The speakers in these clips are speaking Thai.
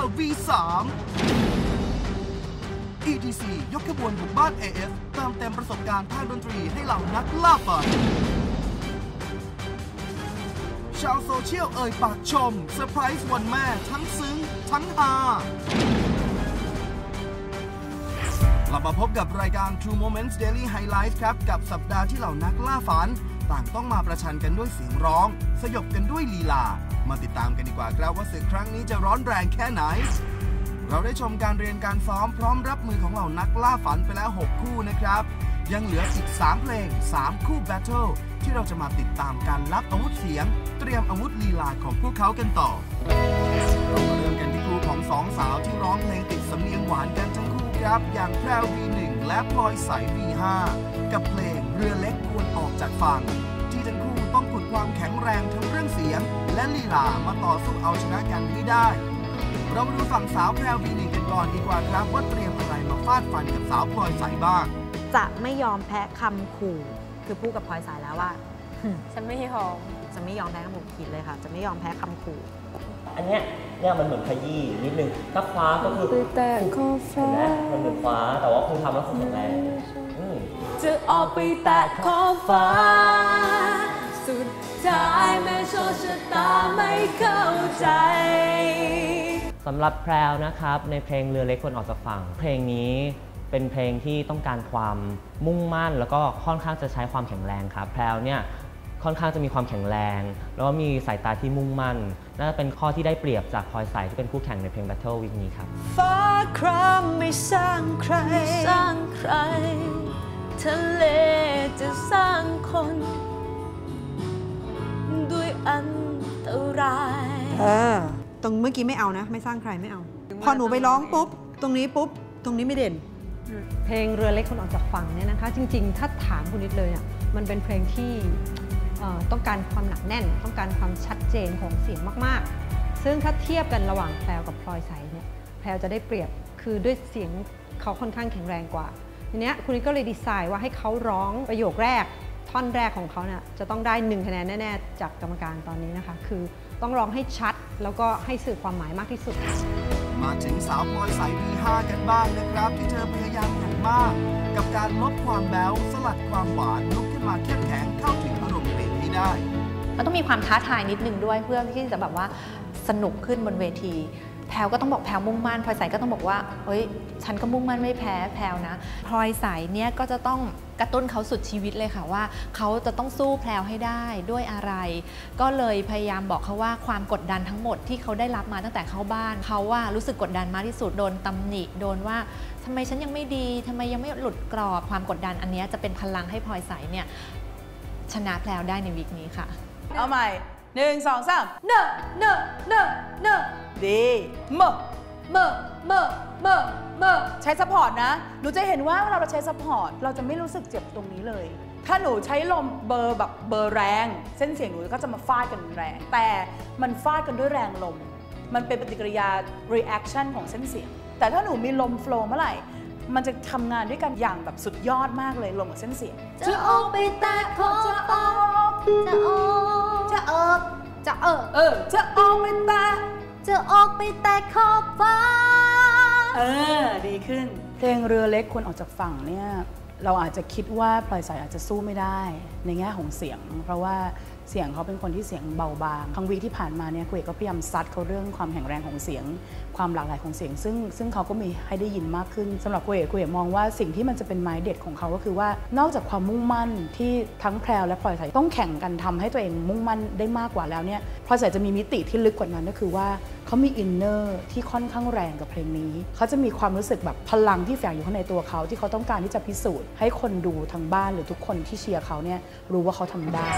9 V3 EDC ยกขบวนบุกบ้าน AF เตามเต็มประสบการณ์ทางดนตรีให้เหล่านักล่าฝัน ชาวโซเชียลเอ่ยปากชมเซอร์ไพรส์วันแม่ทั้งซึ้ง ทั้งฮากลับมาพบกับรายการ True Moments Daily Highlights ครับ กับสัปดาห์ที่เหล่านักล่าฝัน ต่างต้องมาประชันกันด้วยเสียงร้อง สยบกันด้วยลีลา มาติดตามกันดีกว่าครับว่าศึกครั้งนี้จะร้อนแรงแค่ไหน เราได้ชมการเรียนการซ้อมพร้อมรับมือของเหล่านักล่าฝันไปแล้ว 6 คู่นะครับ ยังเหลืออีก 3 เพลง 3 คู่แบทเทิลที่เราจะมาติดตามการรับอาวุธเสียง เตรียมอาวุธลีลาของพวกเขากันต่อ เรามาเริ่มกันที่คู่ของสองสาวที่ร้องเพลงติดสำเนียงหวานกันทั้งคู่ครับอย่างแพรว V1 และพลอยใส V5 กับเพลงเรือเล็กควรออกจากฝั่งที่ทั้งคู่ต้องขุดความแข็งแรงทั้งเรื่องเสียง และลีลามาต่อสู้เอาชนะกันให้ได้ เรามาดูฝั่งสาวแพรว V1 กันก่อนดีกว่าครับว่าเตรียมอะไรมาฟาดฟันกับสาวพลอยใสบ้าง จะไม่ยอมแพ้คำขู่ คือพูดกับพลอยสายแล้วว่าฉันไม่ยอมจะไม่ยอมแพ้คำขู่ขีดเลยค่ะ จะไม่ยอมแพ้คำขู่ อันเนี้ยเนี่ยมันเหมือนขยี้นิดนึงถ้าคว้าก็คือไปแต่ขอบฟ้าเห็นไหมมันเหมือนคว้าแต่ว่าคงทำแล้วคงแข็งแรงอืมจะออกไปแตะขอบฟ้าสุด ท้ายแม้โชคชะตาไม่เข้าใจสำหรับแพรวนะครับ ในเพลงเรือเล็กคนออกจากฝั่ง เพลงนี้เป็นเพลงที่ต้องการความมุ่งมั่น แล้วก็ค่อนข้างจะใช้ความแข็งแรงครับ แพรวเนี่ยค่อนข้างจะมีความแข็งแรง แล้วก็มีสายตาที่มุ่งมั่นน่าจะเป็นข้อที่ได้เปรียบจากพลอยใสที่เป็นคู่แข่งในเพลง Battle Week นี้ครับฟ้าครามไม่สร้างใครสร้างใคร ทะเลจะสร้างคนด้วย อันตรายเออ ตรงเมื่อกี้ไม่เอานะ ไม่สร้างใครไม่เอา พอหนูไปร้องปุ๊บ ตรงนี้ปุ๊บ ตรงนี้ไม่เด่น เพลงเรือเล็กคนออกจากฝั่งเนี่ยนะคะ จริง ๆ ถ้าถามคุณนิดเลยอะมันเป็นเพลงที่เอ่อต้องการความหนักแน่น ต้องการความชัดเจนของเสียงมากๆ ซึ่งถ้าเทียบกันระหว่างแพรวกับพลอยใสเนี่ยแพรวจะได้เปรียบคือด้วยเสียงเขาค่อนข้างแข็งแรงกว่าทีเนี้ยคุณนิดก็เลยดีไซน์ว่าให้เขาร้องประโยคแรก ท่อนแรกของเขาเนี่ยจะต้องได้หนึ่งคะแนนแน่ๆ จากกรรมการตอนนี้นะคะ คือต้องร้องให้ชัดแล้วก็ให้สื่อความหมายมากที่สุด มาถึงสาวพลอยสาย V5 กันบ้างนะครับ ที่เธอพยายามอย่างมาก กับการลดความแบ๊วสลัดความหวานลุกขึ้นมาเข้มแข็งเข้าถึงอารมณ์เพลงให้ได้มันต้องมีความท้าทายนิดนึงด้วยเพื่อที่จะแบบว่าสนุกขึ้นบนเวทีแพลวก็ต้องบอกแพลวมุ่งมั่นพลอยใสก็ต้องบอกว่าเฮ้ย ฉันก็มุ่งมั่นไม่แพ้แพลวนะพลอยใสเนี่ยก็จะต้อง กระตุ้นเขาสุดชีวิตเลยค่ะว่าเขาจะต้องสู้แพลวให้ได้ด้วยอะไร ก็เลยพยายามบอกเขาว่าความกดดันทั้งหมดที่เขาได้รับมาตั้งแต่เข้าบ้านเขาว่ารู้สึกกดดันมากที่สุดโดนตำหนิโดนว่าทำไมฉันยังไม่ดีทำไมยังไม่หลุดกรอบความกดดันอันเนี้ยจะเป็นพลังให้พลอยใสเนี่ยชนะแพลวได้ในวีคนี้ค่ะ เอาใหม่หนึ่งสองสามเนอะเนอะเนอะเนอะดีเมอะ เมอเมอเมอเมอใช้ซัพพอร์ตนะ หนูจะเห็นว่าเวลาเราใช้ซัพพอร์ต เราจะไม่รู้สึกเจ็บตรงนี้เลย ถ้าหนูใช้ลมเบอร์แบบเบอร์แรง เส้นเสียงหนูก็จะมาฟาดกันแรง แต่มันฟาดกันด้วยแรงลม มันเป็นปฏิกิริยา reaction ของเส้นเสียง แต่ถ้าหนูมีลม flow เมื่อไหร่มันจะทำงานด้วยกันอย่างแบบสุดยอดมากเลยลมกับเส้นเสียง จะออกไปแตะขอบฟ้าจะออกจะออกจะเออเออจะออกไปแตะ จะออกไปแตะขอบฟ้า เออ ดีขึ้น เพลงเรือเล็กควรออกจากฝั่งเนี่ย เราอาจจะคิดว่าปล่อยสายอาจจะสู้ไม่ได้ ในแง่ของเสียง เพราะว่า เสียงเขาเป็นคนที่เสียงเบาบางครั้งวีที่ผ่านมาเนี่ยคุยก็พยายามซัดเขาเรื่องความแข็งแรงของเสียง ความหลากหลายของเสียง ซึ่งซึ่งเขาก็มีให้ได้ยินมากขึ้นสำหรับคุยคุยมองว่าสิ่งที่มันจะเป็นไม้เด็ดของเขาก็คือว่านอกจากความมุ่งมั่นที่ทั้งแพรวและพลอยใสายต้องแข่งกันทำให้ตัวเองมุ่งมั่นได้มากกว่าแล้วเนี่ยพลอยใสายจะมีมิติที่ลึกกว่านั้นก็คือว่าเขามีอินเนอร์ที่ค่อนข้างแรงกับเพลงนี้เขาจะมีความรู้สึกแบบพลังที่แฝงอยู่ข้างในตัวเขาที่เขาต้องการที่จะพิสูจน์ ให้คนดูทางบ้านหรือทุกคนที่เชียร์เขาเนี่ยรู้ว่าเขาทำได้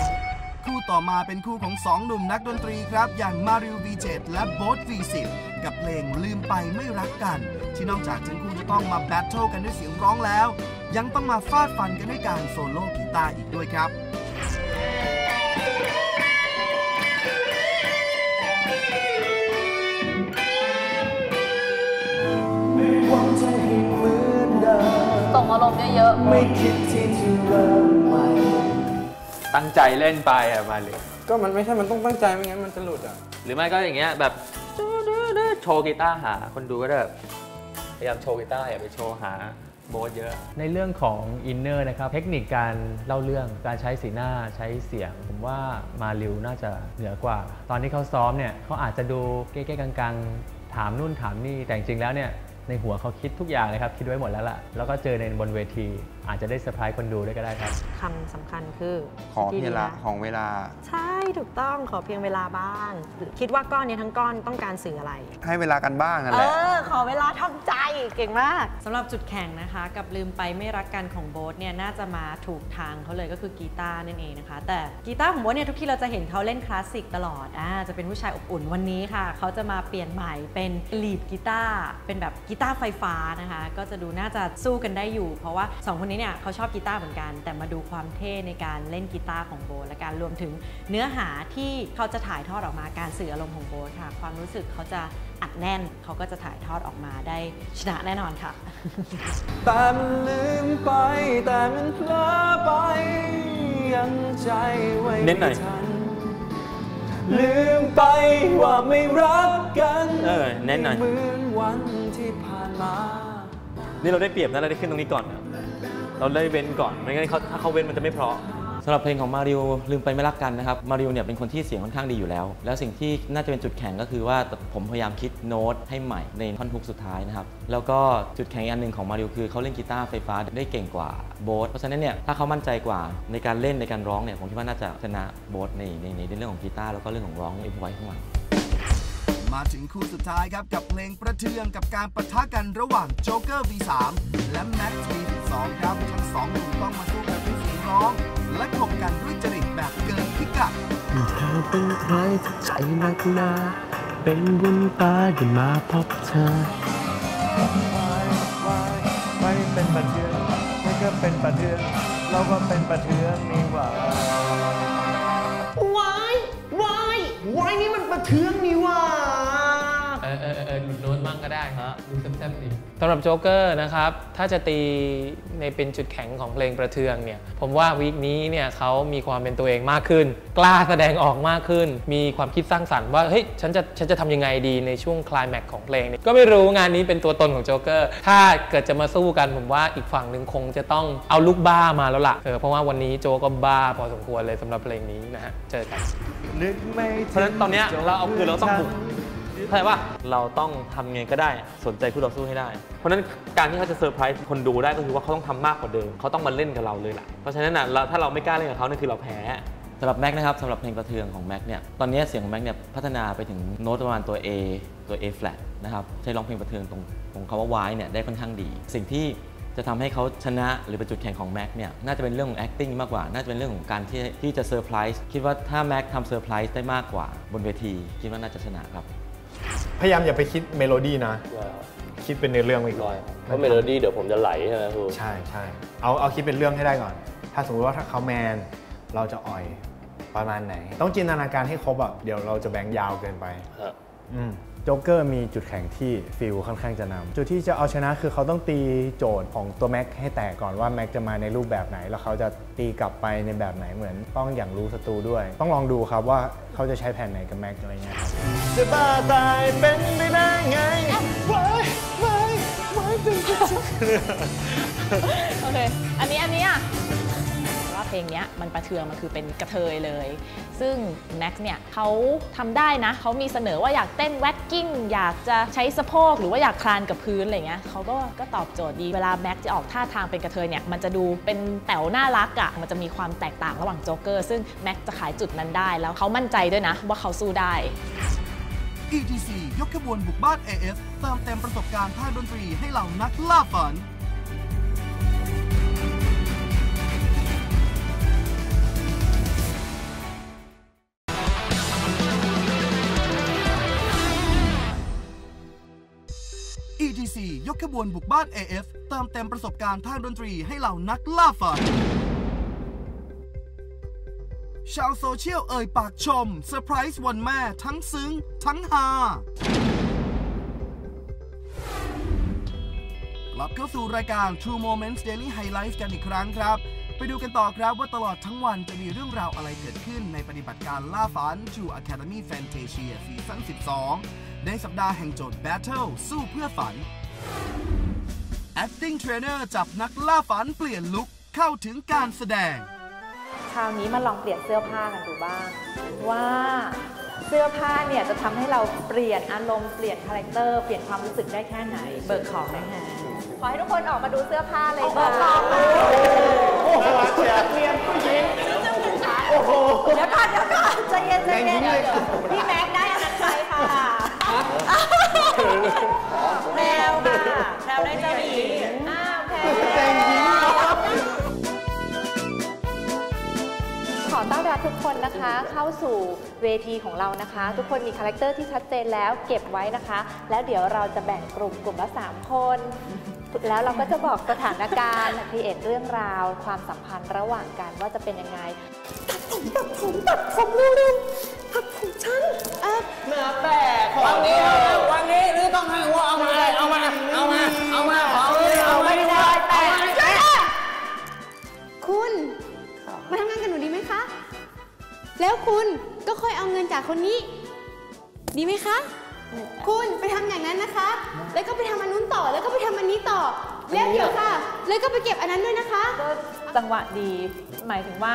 คู่ต่อมาเป็นคู่ของสองหนุ่มนักดนตรีครับ อย่างมาริว V7 และโบ๊ท V10 กับเพลงลืมไปไม่รักกัน ที่นอกจากทั้งคู่จะต้องมาแบทเทิลกันด้วยเสียงร้องแล้ว ยังต้องมาฟาดฟันกันด้วยการโซโล่กีตาร์อีกด้วยครับส่งอารมณ์เยอะๆ ตั้งใจเล่นไปอะมาเลยก็มันไม่ใช่มันต้องตั้งใจไม่งั้นมันจะหลุดอะหรือไม่ก็อย่างเงี้ยแบบโชว์กีตาร์หาคนดูก็จะแบบพยายามโชว์กีตาร์อย่าไปโชว์หาโบ๊ทเยอะ ในเรื่องของอินเนอร์นะครับ เทคนิคการเล่าเรื่องการใช้สีหน้าใช้เสียง ผมว่ามาริวน่าจะเหนือกว่า ตอนที่เขาซ้อมเนี่ยเขาอาจจะดูเก๊ๆกังๆ ถามนู่นถามนี่แต่จริงๆแล้วเนี่ยในหัวเขาคิดทุกอย่างเลยครับ คิดไว้หมดแล้วล่ะ แล้วก็เจอในบนเวทีอาจจะได้เซอร์ไพรส์คนดูด้วยก็ได้ครับ คำสำคัญคือขอเพียงละของเวลา ใช่ถูกต้องขอเพียงเวลาบ้าง คิดว่าก้อนนี้ทั้งก้อนต้องการสื่ออะไร ให้เวลากันบ้างนั่นเอแหละอขอเวลาทำใจเก่งมากสำหรับจุดแข็งนะคะ กับลืมไปไม่รักกันของโบ๊ทเนี่ยน่าจะมาถูกทางเขาเลยก็คือกีตาร์นั่นเองนะคะ แต่กีตาร์ของโบ๊ทเนี่ยทุกที่เราจะเห็นเขาเล่นคลาสสิกตลอดอ่าจะเป็นผู้ชายอบอุ่นวันนี้ค่ะเขาจะมาเปลี่ยนใหม่เป็นลีดกีตาร์เป็นแบบกีตาร์ไฟฟ้านะคะ ก็จะดูน่าจะสู้กันได้อยู่ เพราะว่าสองคนนี้เนี่ยเขาชอบกีตาร์เหมือนกัน แต่มาดูความเท่ในการเล่นกีตาร์ของโบ๊ทและการรวมถึงเนื้อหาที่เขาจะถ่ายทอดออกมาการสื่ออารมณ์ของโบ๊ทค่ะ ความรู้สึกเขาจะอัดแน่นเขาก็จะถ่ายทอดออกมาได้ชนะแน่นอนค่ะแต่มันลืมไปแต่มันเพลอไปยังใจไว้เน้นหน่อยไม่ทันลืมไปว่าไม่รักกันเออเน้นหน่อยเหมือนวันที่ผ่านมานี่เราได้เปรียบนะเราได้ขึ้นตรงนี้ก่อนนะ เราได้เว้นก่อนไม่งั้นเขาถ้าเขาเว้นมันจะไม่เพราะสำหรับเพลงของมาริวลืมไปไม่รักกันนะครับมาริวเนี่ยเป็นคนที่เสียงค่อนข้างดีอยู่แล้ว แล้วสิ่งที่น่าจะเป็นจุดแข็งก็คือว่าผมพยายามคิดโน้ตให้ใหม่ในท่อนฮุกสุดท้ายนะครับแล้วก็จุดแข็งอีกอันหนึ่งของมาริวคือเขาเล่นกีตาร์ไฟฟ้าได้เก่งกว่าโบ๊ทเพราะฉะนั้นเนี่ยถ้าเขามั่นใจกว่าในการเล่นในการร้องเนี่ยผมคิดว่าน่าจะชนะโบ๊ทในในในเรื่องของกีตาร์แล้วก็เรื่องของร้องเอ็มไว้ข้างหลัง มาถึงคู่สุดท้ายครับ กับเพลงประเทืองกับการปะทะกันระหว่างโจ๊กเกอร์ V3 และแม็กซ์ V12 ครับทั้งสองหนุ่มต้องมาสู้กันด้วยเสียงร้อง และขบกันด้วยจริตแบบเกินพิกัดเธอเป็นใครที่ใจนักหนาเป็นบุญตาได้มาพบเธอไม่เป็นประเทืองไม่ก็เป็นประเทืองเราก็เป็นประเทืองนี่หว่าวายวายวายนี่มันประเทืองนี่ว่าเออเออเออหลุดโน้ตมั่งก็ได้ฮะดูแซ่บๆดีสำหรับโจ๊กเกอร์นะครับ ถ้าจะตีในเป็นจุดแข็งของเพลงประเทืองเนี่ย ผมว่าวีคนี้เนี่ยเขามีความเป็นตัวเองมากขึ้น กล้าแสดงออกมากขึ้น มีความคิดสร้างสรรค์ว่า เฮ้ย ฉันจะ ฉันจะทำยังไงดีในช่วงคลายแม็กซ์ของเพลงนี้ก็ไม่รู้งานนี้เป็นตัวตนของโจ๊กเกอร์ ถ้าเกิดจะมาสู้กันผมว่าอีกฝั่งหนึ่งคงจะต้องเอาลูกบ้ามาแล้วล่ะ เออ เพราะว่าวันนี้โจก็บ้าพอสมควรเลยสำหรับเพลงนี้นะฮะ เจอกันนึกไม่เพราะฉะนั้นตอนเนี้ยเราเอาคือเราต้องบุก เข้าใจป่ะเราต้องทำไงก็ได้สนใจคู่ต่อสู้ให้ได้ เพราะฉะนั้นการที่เขาจะเซอร์ไพรส์คนดูได้ก็คือว่าเขาต้องทำมากกว่าเดิมเขาต้องมาเล่นกับเราเลยล่ะเพราะฉะนั้นนะเราถ้าเราไม่กล้าเล่นกับเขาเนี่ยคือเราแพ้สำหรับแม็กนะครับสำหรับเพลงประเทืองของแม็กเนี่ยตอนนี้เสียงของแม็กเนี่ยพัฒนาไปถึงโน้ตประมาณตัว A ตัว A flat นะครับใช้ร้องเพลงประเทืองตรงตรงคำว่า Y เนี่ยได้ค่อนข้างดี สิ่งที่จะทำให้เขาชนะหรือเป็นจุดแข็งของแม็กเนี่ยน่าจะเป็นเรื่องของ acting มากกว่า น่าจะเป็นเรื่องของการที่ที่จะเซอร์ไพรส์คิดว่าถ้าแม็กทำเซอร์ไพรส์ได้มากกว่าบนเวทีคิดว่าน่าจะชนะครับ พยายามอย่าไปคิดเมโลดี้นะ คิดเป็นเนื้อเรื่องไปก่อนเพราะเมโลดี้เดี๋ยวผมจะไหลใช่ไหมครูใช่ใช่เอาเอาคิดเป็นเรื่องให้ได้ก่อน ถ้าสมมติว่าถ้าเขาแมนเราจะอ่อยประมาณไหน ต้องจินตนาการให้ครบอะเดี๋ยวเราจะแบงค์ยาวเกินไปอืมโจ๊กเกอร์มีจุดแข็งที่ฟิลค่อนข้างจะนำจุดที่จะเอาชนะคือเขาต้องตีโจทย์ของตัวแม็กให้แตกก่อนว่าแม็กจะมาในรูปแบบไหน แล้วเขาจะตีกลับไปในแบบไหนเหมือน ต้องอย่างรู้ศัตรูด้วย ต้องลองดูครับว่าเขาจะใช้แผนไหนกับแม็กอะไรเงี้ยครับจะบ้าตายเป็นไปได้ไงวายวายวายเป็นประเทืองโอเค อันนี้อันนี้อะว่า เพลงนี้มันประเทืองมันคือเป็นกระเทยเลย ซึ่งแม็กซ์เนี่ยเขาทำได้นะเขามีเสนอว่าอยากเต้นแว็กกิ้งอยากจะใช้สะโพกหรือว่าอยากคลานกับพื้นอะไรเงี้ยเขาก็ก็ตอบโจทย์ดีเวลาแม็กซ์จะออกท่าทางเป็นกระเทยเนี่ยมันจะดูเป็นแต๋วน่ารักอะ่ะมันจะมีความแตกต่างระหว่างโจ๊กเกอร์ซึ่งแม็กซ์จะขายจุดนั้นได้แล้วเขามั่นใจด้วยนะว่าเขาสู้ได้ ETC ยกขบวนบุกบ้าน AF เติมเต็มประสบการณ์ภาคดนตรีให้เหล่านักล่าฝัน ETC ยกขบวนบุกบ้าน AF เติมเต็มประสบการณ์ทางดนตรีให้เหล่านักล่าฝัน ชาวโซเชียลเอ่ยปากชมเซอร์ไพรส์วันแม่ทั้งซึ้ง ทั้งฮากลับเข้าสู่รายการ True Moments Daily Highlights กันอีกครั้งครับ ไปดูกันต่อครับว่าตลอดทั้งวันจะมีเรื่องราวอะไรเกิดขึ้นในปฏิบัติการล่าฝัน True Academy Fantasia ซีซั่น12 ในสัปดาห์แห่งโจทย์ Battle สู้เพื่อฝัน Acting Trainer จับนักล่าฝันเปลี่ยนลุคเข้าถึงการแสดง คราวนี้มาลองเปลี่ยนเสื้อผ้ากันดูบ้าง ว่าเสื้อผ้าเนี่ยจะทำให้เราเปลี่ยนอารมณ์เปลี่ยนคาแรคเตอร์เปลี่ยนความรู้สึกได้แค่ไหน เบิกของไหมฮะขอให้ทุกคนออกมาดูเสื้อผ้าเลยค่ะโอ้โหเชียร์เรียนผู้หญิงโอ้โหเดี๋ยวก่อนเดี๋ยวก่อนใจเย็นใจเย็นเดี๋ยวพี่แม็กซ์ได้อันนั้นไปค่ะ แพรวค่ได้เจ้าหญิงอ้าวแพรวขอต้อนรับทุกคนนะคะเข้าสู่เวทีของเรานะคะ ทุกคนมีคาแรคเตอร์ที่ชัดเจนแล้วเก็บไว้นะคะ แล้วเดี๋ยวเราจะแบ่งกลุ่มกลุ่มละ3คนแล้วเราก็จะบอกสถานการณ์พีเอ็ดเรื่องราว ความสัมพันธ์ระหว่างกันว่าจะเป็นยังไงตัดผมตัดผมเร็วๆตัดผม คนนี้ ดีไหมคะ คุณไปทำอย่างนั้นนะคะ แล้วก็ไปทำอันนู้นต่อ แล้วก็ไปทำอันนี้ต่อ แล้วเดี๋ยวค่ะ แล้วก็ไปเก็บอันนั้นด้วยนะคะจังหวะดี หมายถึงว่า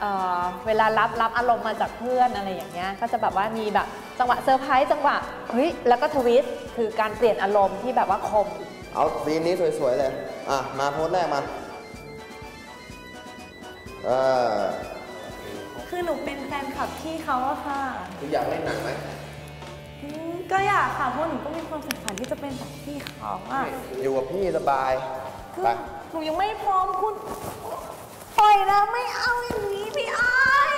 เอ่อเวลารับรับอารมณ์มาจากเพื่อนอะไรอย่างเงี้ย ก็จะแบบว่ามีแบบจังหวะเซอร์ไพรส์จังหวะเฮ้ยแล้วก็ทวิสต์คือการเปลี่ยนอารมณ์ที่แบบว่าคม เอาซีนนี้สวยๆเลย อะ มาโพสแรกมา เออ คือหนูเป็นแฟนคลับพี่เขาอะค่ะคุณอยากเล่นหนังไหมอืมก็อยากค่ะเพราะหนูก็มีความใฝ่ฝันที่จะเป็นแบบพี่เขาอะอยู่กับพี่สบายคือไปหนูยังไม่พร้อมคุณปล่อยนะไม่เอาอย่างนี้พี่ไอ้าย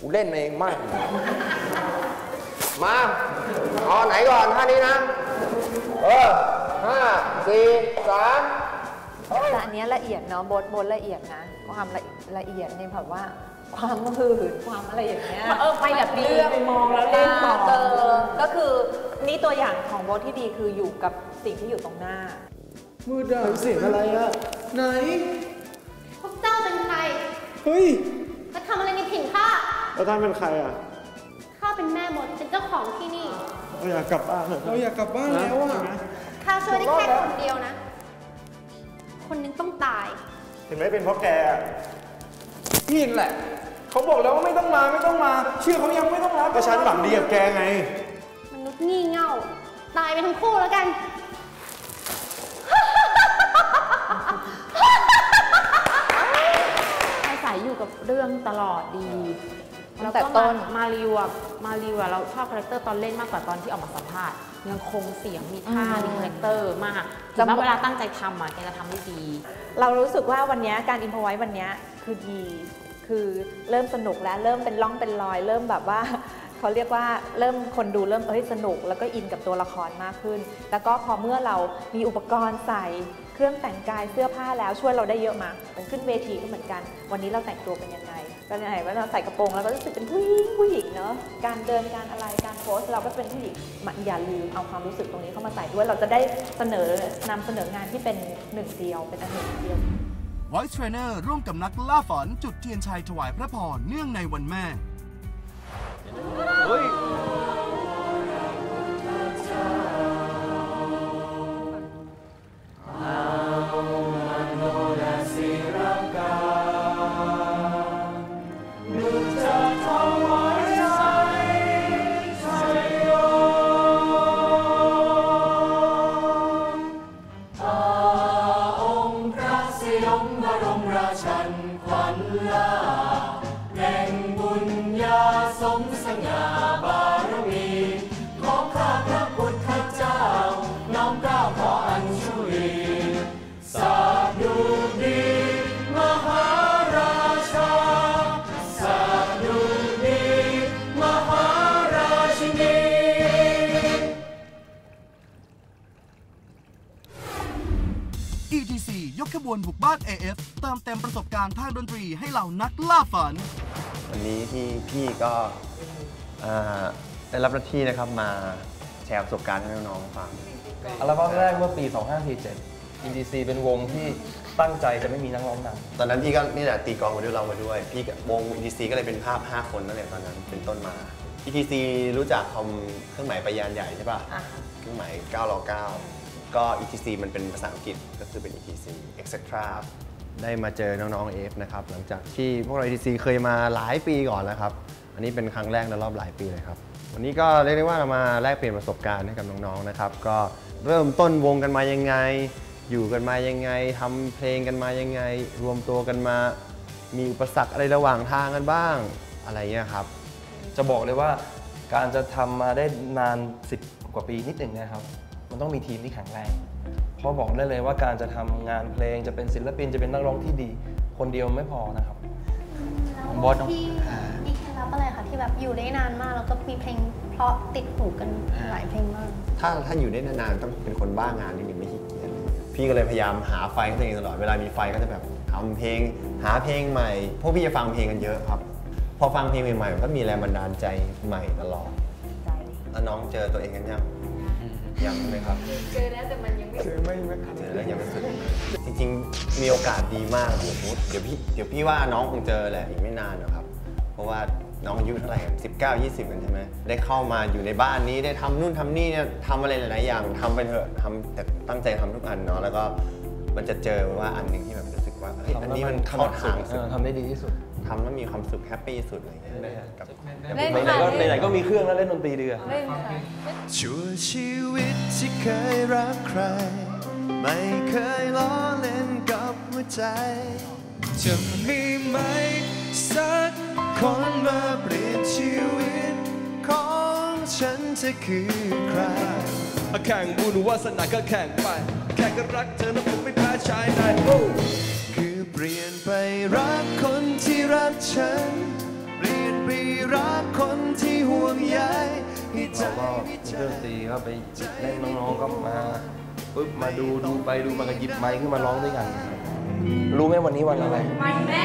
กูเล่นเองมาก มาเอาไหนก่อนท่านี้นะ เออห้าสี่สามแต่อันเนี้ยละเอียดเนาะบทบทละเอียดนะความละละเอียดในแบบว่า ความหืดความอะไรอย่างเงี้ยเออไปแบบดีเลือกไปมองแล้วเล่นต่อเออก็คือนี่ตัวอย่างของบทที่ดีคืออยู่กับสิ่งที่อยู่ตรงหน้า มือด่าเสียงอะไรอะไหน พวกเจ้าเป็นใครเฮ้ยมาทำอะไรในถิ่นข้าแล้วท่านเป็นใครอะข้าเป็นแม่มดเป็นเจ้าของที่นี่ เราอยากกลับบ้านเราอยากกลับบ้านแล้วอะข้าช่วยได้แค่คนเดียวนะ คนหนึงต้องตาย เห็นไหมเป็นเพราะแกอะนี่แหละ เขาบอกแล้วว่าไม่ต้องมาไม่ต้องมาเชื่อเขายังไม่ต้องรับก็ฉันหวังดีกับแกไง มนุษย์งี่เง่า ตายไปทั้งคู่แล้วกัน อาศัยอยู่กับเรื่องตลอดดีตั้แล้วงแต่ก็ต้มานมาริวอะมาริวอะเราชอบคาแรคเตอร์ตอนเล่นมากกว่าตอนที่ออกมาสัมภาษณ์ยังคงเสียงมีท่าอืมมีคาแรคเตอร์มากจะถึงแม้เวลาตั้งใจทำอะแกจะทำได้ดี เรารู้สึกว่าวันเนี้ยการอินพอไว้วันเนี้ยคือดี คือเริ่มสนุกแล้วเริ่มเป็นร่องเป็นรอย เริ่มแบบว่าเขาเรียกว่าเริ่มคนดูเริ่มเอ้ยสนุก แล้วก็อินกับตัวละครมากขึ้น แล้วก็พอเมื่อเรามีอุปกรณ์ใส่เครื่องแต่งกายเสื้อผ้าแล้วช่วยเราได้เยอะมากขึ้นเวทีก็เหมือนกัน วันนี้เราแต่งตัวเป็นยังไงก็ไหนว่าเราใส่กระโปรงแล้วก็รู้สึกเป็นผู้หญิงผู้หญิงเนาะการเดินการอะไรการโพสเราก็เป็นผู้หญิงมาอย่าลืมเอาความรู้สึกตรงนี้เข้ามาใส่ด้วยเราจะได้เสนอนำเสนองานที่เป็นหนึ่งเดียวเป็นอันหนึ่งเดียว Voice Trainer ร่วมกับนักล่าฝันจุดเทียนชัยถวายพระพรเนื่องในวันแม่ วนบุกบ้าน AF เติมเต็มประสบการณ์ทางดนตรีให้เหล่านักล่าฝัน วันนี้ที่พี่ก็เอ่อได้รับหน้าที่นะครับมาแชร์ประสบการณ์ให้น้องๆฟัง อัลบั้มแรกเมื่อปี 2547 EDC เป็นวงที่ตั้งใจจะไม่มีนักร้องนำตอนนั้นพี่ก็นี่แหละตีกลองมาด้วยเรามาด้วย พี่กับวง ETC ก็เลยเป็นภาพ 5 คนนั่นแหละตอนนั้นเป็นต้นมา ETC รู้จักคอมเครื่องหมายไปยานใหญ่ใช่ป่ะ เครื่องหมาย9รอ9 ก็ ETC มันเป็นภาษาอังกฤษก็คือเป็น ETC etc ได้มาเจอน้องๆ F นะครับหลังจากที่พวกเรา ETC เคยมาหลายปีก่อนแล้วครับ อันนี้เป็นครั้งแรกในรอบหลายปีเลยครับ วันนี้ก็เรียกได้ว่าเรามาแลกเปลี่ยนประสบการณ์ให้กับน้องๆนะครับ ก็เริ่มต้นวงกันมายังไง อยู่กันมายังไงทำเพลงกันมายังไง รวมตัวกันมา มีอุปสรรคอะไรระหว่างทางกันบ้างอะไรเงี้ยครับ จะบอกเลยว่าการจะทำมาได้นาน 10 กว่าปีนิดหนึ่งเนะครับ มันต้องมีทีมที่แข็งแรงเพราะบอกได้เลยว่าการจะทำงานเพลงจะเป็นศิลปินจะเป็นนักร้องที่ดี คนเดียวไม่พอนะครับบอสต้องที่มีเคล็ดลับอะไรคะที่แบบอยู่ได้นานมากแล้วก็มีเพลงเพราะติดหูกันหลายเพลงมาก ถ้าถ้าอยู่ได้นานๆต้องเป็นคนบ้างานนิดนึงไม่ขี้เกียจพี่ก็เลยพยายามหาไฟให้ตัวเองตลอดเวลามีไฟก็จะแบบทำเพลง หาเพลงใหม่พวกพี่จะฟังเพลงกันเยอะครับ พอฟังเพลงใหม่ๆมันก็มีแรงบันดาลใจใหม่ตลอดแล้วน้องเจอตัวเองกันยัง ยังไหมครับเจอแล้วแต่มันยังไม่เจอไม่ไม่เจอแล้วยังไม่สุดจริงๆ มีโอกาสดีมากเดี๋ยวพูดเดี๋ยวพี่เดี๋ยวพี่ว่าน้องคงเจอแหละอีกไม่นานนะครับ เพราะว่าน้องอายุเท่าไหร่กัน19 20กันใช่ไหมได้เข้ามาอยู่ในบ้านนี้ได้ทำนู่นทำนี่เนี่ยทำอะไรหลาย ๆ อย่างทำไปเถอะทำแต่ตั้งใจทำทุกอันเนาะแล้วก็มันจะเจอว่าอันหนึ่งที่แบบรู้สึกว่าเฮ้ยอันนี้มันเข้าทางสุดทำได้ดีที่สุด ทำแล้วมีความสุขแฮปปี้สุดเลยกับไหนๆก็ไหนๆก็มีเครื่องแล้วเล่นดนตรีดีกว่า เล่นค่ะ ชั่วชีวิตที่เคยรักใคร ไม่เคยล้อเล่นกับหัวใจ จะมีไหมสักคนมาเปลี่ยนชีวิต ของฉันจะคือใคร แข่งบุญวาสนาก็แข่งไป แข่งก็รักเธอนะผมไม่แพ้ชายใดคือเปลี่ยนไปรักคนที่ รักฉัน เปลี่ยนไปรักคนที่ห่วงใยให้ใจเราก็มีเครื่องดนตรีก็ไปเล่นน้องๆก็มาปุ๊บมาดูดูไปดูมาก็หยิบไมค์ขึ้นมาร้องด้วยกัน รู้ไหมวันนี้วันอะไรวันแม่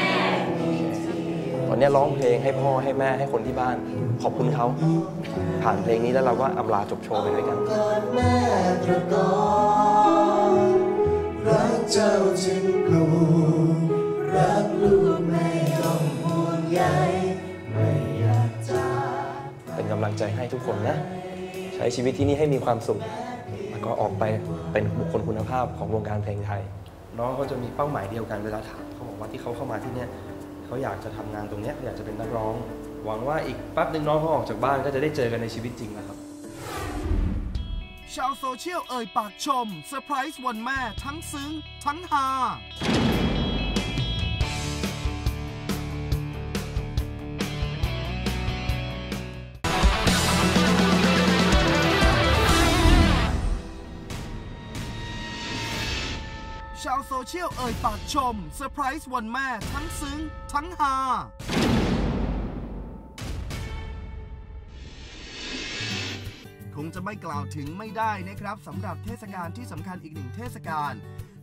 วันนี้ร้องเพลงให้พ่อให้แม่ให้คนที่บ้าน ขอบคุณเขา ผ่านเพลงนี้แล้วเราก็อำลาจบโชว์ไปด้วยกันแม่ตระกอนรักเจ้าจึงกลูรั กำลังใจให้ทุกคนนะ ใช้ชีวิตที่นี่ให้มีความสุข แล้วก็ออกไปเป็นบุคคลคุณภาพของวงการเพลงไทย น้องเขาจะมีเป้าหมายเดียวกันเวลาถามเขาบอกว่าที่เขาเข้ามาที่เนี่ยเขาอยากจะทำงานตรงเนี้ยเขาอยากจะเป็นนักร้อง หวังว่าอีกแป๊บหนึ่งน้องเขาออกจากบ้านก็จะได้เจอกันในชีวิตจริงนะครับชาวโซเชียลเอ่ยปากชมเซอร์ไพรส์วันแม่ทั้งซึ้งทั้งฮา เชียลเอ่ยปากชมเซอร์ไพรส์วันแม่ทั้งซึ้ง ทั้งฮาคงจะไม่กล่าวถึงไม่ได้นะครับสำหรับเทศกาลที่สำคัญอีกหนึ่งเทศกาล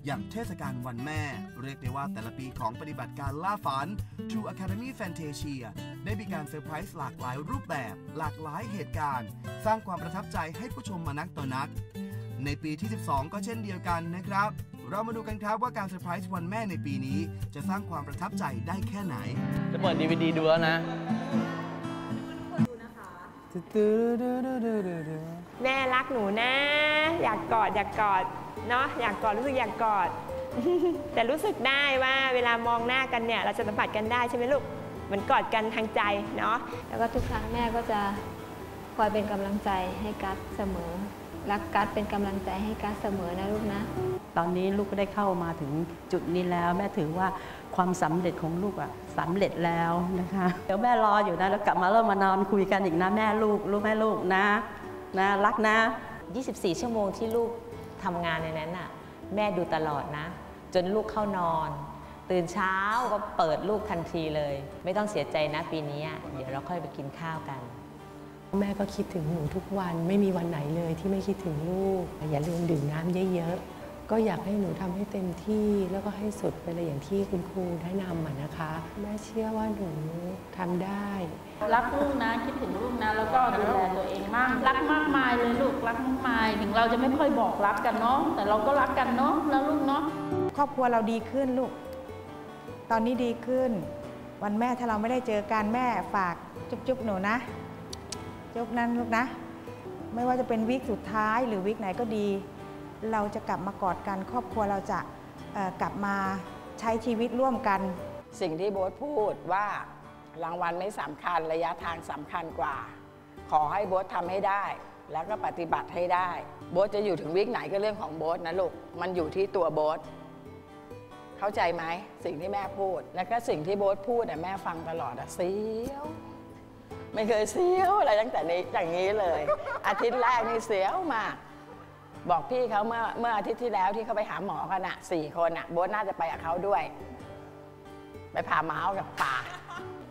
อย่างเทศกาลวันแม่ เรียกได้ว่าแต่ละปีของปฏิบัติการล่าฝัน True Academy Fantasia ได้มีการเซอร์ไพรส์หลากหลายรูปแบบ หลากหลายเหตุการณ์ สร้างความประทับใจให้ผู้ชมมานักต่อนัก ในปีที่ 12 ก็เช่นเดียวกันนะครับ เรามาดูกันครับว่าการเซอร์ไพรส์วันแม่ในปีนี้ จะสร้างความประทับใจได้แค่ไหน จะเปิดดีวดีดูแล้วนะแม่รักหนูนะ อยากกอดอยากกอดเนาะอยากกอดรู้สึกอยากกอด แต่รู้สึกได้ว่าเวลามองหน้ากันเนี่ยเราจะสัมผัสกันได้ใช่ไหมลูกเหมือนกอดกันทางใจเนาะแล้วก็ทุกครั้งแม่ก็จะคอยเป็นกำลังใจให้กัสเสมอ รักกัสเป็นกำลังใจให้กัสเสมอนะลูกนะ ตอนนี้ลูกก็ได้เข้ามาถึงจุดนี้แล้ว แม่ถือว่าความสำเร็จของลูกอะสำเร็จแล้วนะคะ เดี๋ยวแม่รออยู่นะแล้วกลับมาเริ่มมานอนคุยกันอีกนะแม่ลูกลูกแม่ลูกนะนะรักนะ 24 ชั่วโมงที่ลูกทำงานในนั้นน่ะแม่ดูตลอดนะ จนลูกเข้านอน ตื่นเช้าก็เปิดลูกทันทีเลย ไม่ต้องเสียใจนะปีนี้อะเดี๋ยวเราค่อยไปกินข้าวกัน แม่ก็คิดถึงหนูทุกวันไม่มีวันไหนเลยที่ไม่คิดถึงลูก อย่าลืมดื่มน้ำเยอะๆ ก็อยากให้หนูทำให้เต็มที่แล้วก็ให้สุดไปเลยอย่างที่คุณครูแนะนำอะนะคะ แม่เชื่อว่าหนูทำได้ รักลูกนะคิดถึงลูกนะ แล้วก็ดูแลตัวเองมาก รักมากมายเลยลูกรักมากมายถึงเราจะไม่ค่อยบอกรักกันเนาะแต่เราก็รักกันเนาะแล้วลูกเนาะครอบครัวเราดีขึ้นลูก ตอนนี้ดีขึ้น วันแม่ถ้าเราไม่ได้เจอกันแม่ฝากจุ๊บๆหนูนะ จุ๊บนั้นลูกนะ ไม่ว่าจะเป็นวิกสุดท้ายหรือวิกไหนก็ดี เราจะกลับมากอดกันครอบครัวเราจะกลับมาใช้ชีวิตร่วมกัน สิ่งที่โบ๊ทพูดว่ารางวัลไม่สำคัญระยะทางสำคัญกว่า ขอให้โบ๊ททำให้ได้ แล้วก็ปฏิบัติให้ได้ โบ๊ทจะอยู่ถึงวิกไหนก็เรื่องของโบ๊ทนะลูกมันอยู่ที่ตัวโบ๊ทเข้าใจไหมสิ่งที่แม่พูด แล้วก็สิ่งที่โบ๊ทพูดแม่ฟังตลอดอะเสียว ไม่เคยเสียวอะไรตั้งแต่นี้อย่างนี้เลย อาทิตย์แรกนี่เสียวมาก บอกพี่เขาเมื่อเมื่ออาทิตย์ที่แล้วที่เขาไปหาหมอกันอะสี่คนอะโบ๊ทน่าจะไปกับเขาด้วย ไปผ่าเมาส์กับป่า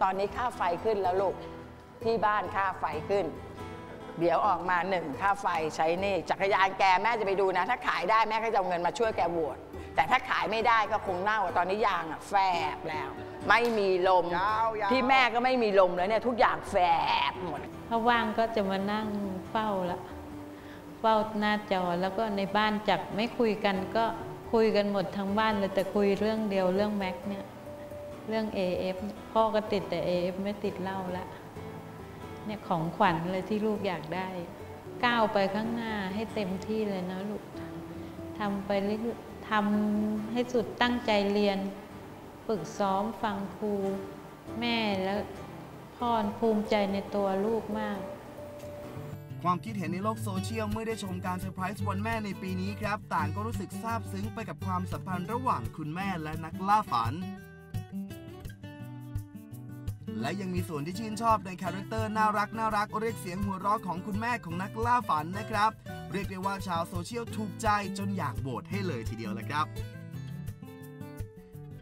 ตอนนี้ค่าไฟขึ้นแล้วลูกที่บ้านค่าไฟขึ้น เดี๋ยวออกมาหนึ่งค่าไฟใช้หนี่จักรยานแกแม่จะไปดูนะ ถ้าขายได้แม่ก็จะเอาเงินมาช่วยแกโหวตแต่ถ้าขายไม่ได้ก็คงเน่าตอนนี้ยางอะแฟบแล้ว ไม่มีลม ที่แม่ก็ไม่มีลมแล้วเนี่ยทุกอย่างแฟบหมดถ้าว่างก็จะมานั่งเฝ้าละเฝ้าหน้าจอแล้วก็ในบ้านจากไม่คุยกันก็คุยกันหมดทั้งบ้านเลยแต่คุยเรื่องเดียวเรื่องแม็กเนี่ยเรื่อง AF พ่อก็ติดแต่ AF ไม่ติดเหล้าละเนี่ยของขวัญเลยที่ลูกอยากได้ ก้าวไปข้างหน้าให้เต็มที่เลยนะลูกทำไปเรื่อยๆทำให้สุดตั้งใจเรียน ฝึกซ้อมฟังครู แม่แล้วพ่อภูมิใจในตัวลูกมาก ความคิดเห็นในโลกโซเชียลเมื่อได้ชมการเซอร์ไพรส์วันแม่ในปีนี้ครับ ต่างก็รู้สึกซาบซึ้งไปกับความสัมพันธ์ระหว่างคุณแม่และนักล่าฝัน และยังมีส่วนที่ชื่นชอบในคาแรคเตอร์น่ารักน่ารักเรียกเสียงหัวเราะของคุณแม่ของนักล่าฝันนะครับ เรียกได้ว่าชาวโซเชียลถูกใจจนอยากโหวตให้เลยทีเดียวเลยครับ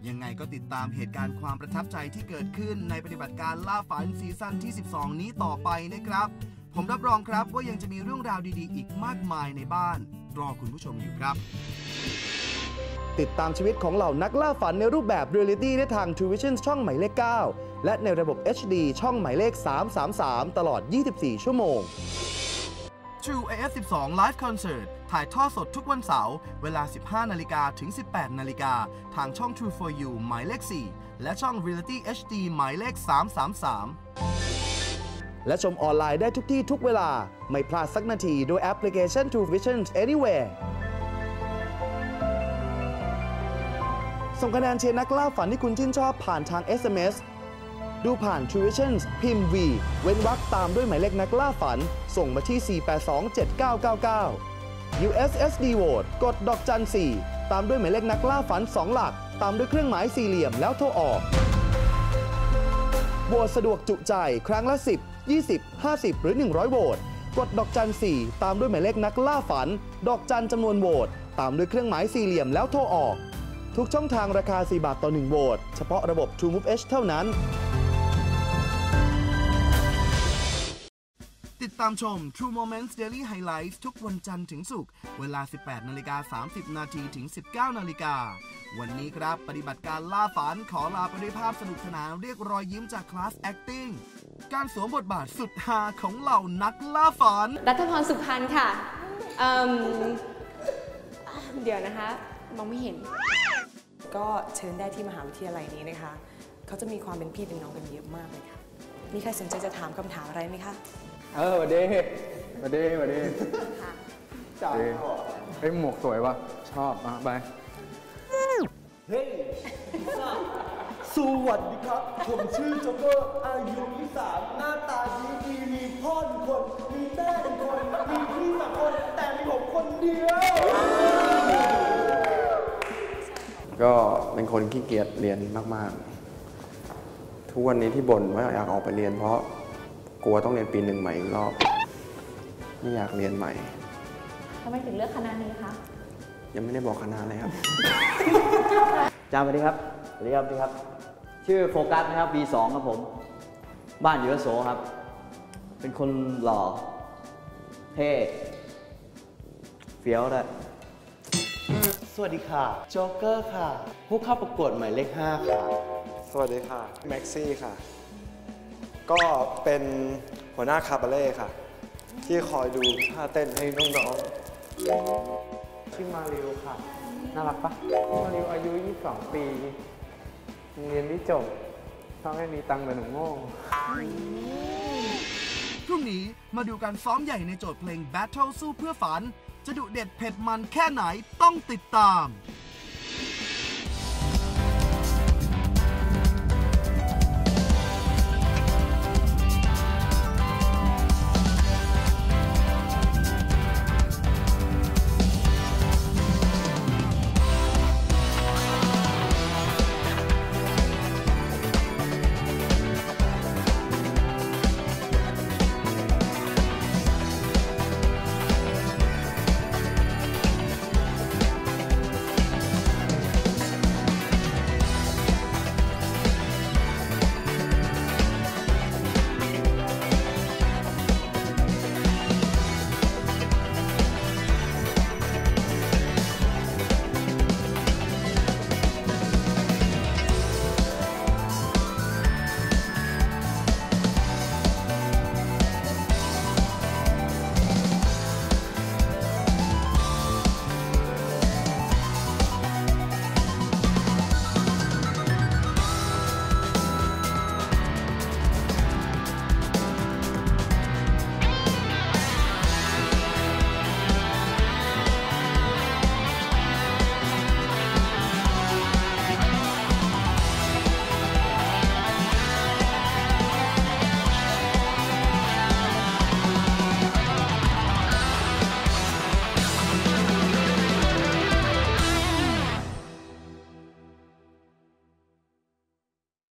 ยังไงก็ติดตามเหตุการณ์ความประทับใจที่เกิดขึ้นในปฏิบัติการล่าฝันซีซั่นที่ 12 นี้ต่อไปนะครับ ผมรับรองครับว่ายังจะมีเรื่องราวดีๆ อีกมากมายในบ้าน รอคุณผู้ชมอยู่ครับ ติดตามชีวิตของเหล่านักล่าฝันในรูปแบบเรียลิตี้ได้ทาง True Vision ช่องหมายเลข 9 และในระบบ HD ช่องหมายเลข 333 ตลอด 24 ชั่วโมง True AF12 Live Concert ถ่ายทอดสดทุกวันเสาร์เวลา 15 นาฬิกาถึง 18 นาฬิกา ทางช่อง True for You หมายเลข 4 และช่อง Reality HD หมายเลข 333 และชมออนไลน์ได้ทุกที่ทุกเวลา ไม่พลาดสักนาทีด้วยแอปพลิเคชัน True Vision Anywhere ส่งคะแนนเชียร์นักล่าฝันที่คุณชื่นชอบผ่านทาง SMS ดูผ่าน True Vision พิมพ์ V เว้นวรรคตามด้วยหมายเลขนักล่าฝัน ส่งมาที่ 4827999 USSD Vote กดดอกจัน4ตามด้วยหมายเลขนักล่าฝัน 2 หลัก ตามด้วยเครื่องหมายสี่เหลี่ยมแล้วโทรออกโหวตสะดวกจุใจครั้งละ 10 20 50 หรือ 100 โหวตกดดอกจัน4ตามด้วยหมายเลขนักล่าฝัน ดอกจันจำนวนโหวตตามด้วยเครื่องหมายสี่เหลี่ยมแล้วโทรออก ทุกช่องทางราคา 4 บาทต่อ 1 โหวตเฉพาะระบบ TrueMove H เท่านั้น ติดตามชม True Moments Daily Highlights ทุกวันจันทร์ถึงศุกร์เวลา 18นาฬิกา30 นาทีถึง 19นาฬิกา วันนี้ครับปฏิบัติการล่าฝันขอลาไปด้วยภาพสนุกสนานเรียกรอยยิ้มจากคลาส acting การสวมบทบาทสุดฮาของเหล่านักล่าฝัน รัฐพรสุพรรณค่ะเอิ่มเดี๋ยวนะคะ มองไม่เห็น ก็เชิญได้ที่มหาวิทยาลัยนี้นะคะ เขาจะมีความเป็นพี่เป็นน้องกันเยอะมากเลยค่ะ มีใครสนใจจะถามคำถามอะไรไหมคะ เออสวัสดีสวัสดีสวัสดีจ่ายเอ้ยหมวกสวยว่ะ ชอบอะไป เฮ้ย สวัสดีครับ ผมชื่อโจ๊กเกอร์อายุ23หน้าตาดีดีมีพ่อหนึ่งคน มีแม่หนึ่งคน มีพี่สองคน แต่มีผมคนเดียว ก็เป็นคนขี้เกียจเรียนมาก ๆ ทุกวันนี้ที่บ่นว่าอยากออกไปเรียนเพราะก ลัวต้องเรียนปีหนึ่งใหม่อีกรอบไม่อยากเรียนใหม่ทำไมถึงเลือกคณะนี้คะยังไม่ได้บอกคณะเลยครับจามสวัสดีครับสวัสดีครับสวัสดีครับ ชื่อโฟกัสนะครับ B2 ครับผม บ้านอยู่ยโสครับ เป็นคนหล่อ เท่เฟี้ยวด้วยวัสดีค่ะ โจ๊กเกอร์ค่ะ ผู้เข้าประกวดหมายเลข 5 ค่ะ สวัสดีค่ะ แม็กซี่ค่ะ ก็เป็นหัวหน้าคาบาเล่ค่ะ ที่คอยดูท่าเต้นให้น้องๆชื่อมาริวค่ะ น่ารักปะมาริวอายุ 22 ปีเรียนที่จบถ้าไม่มีตังค์เหมือนหนูโง่พรุ่งนี้มาดูการซ้อมใหญ่ในโจทย์เพลง Battle สู้เพื่อฝัน จะดุเด็ดเผ็ดมันแค่ไหนต้องติดตาม「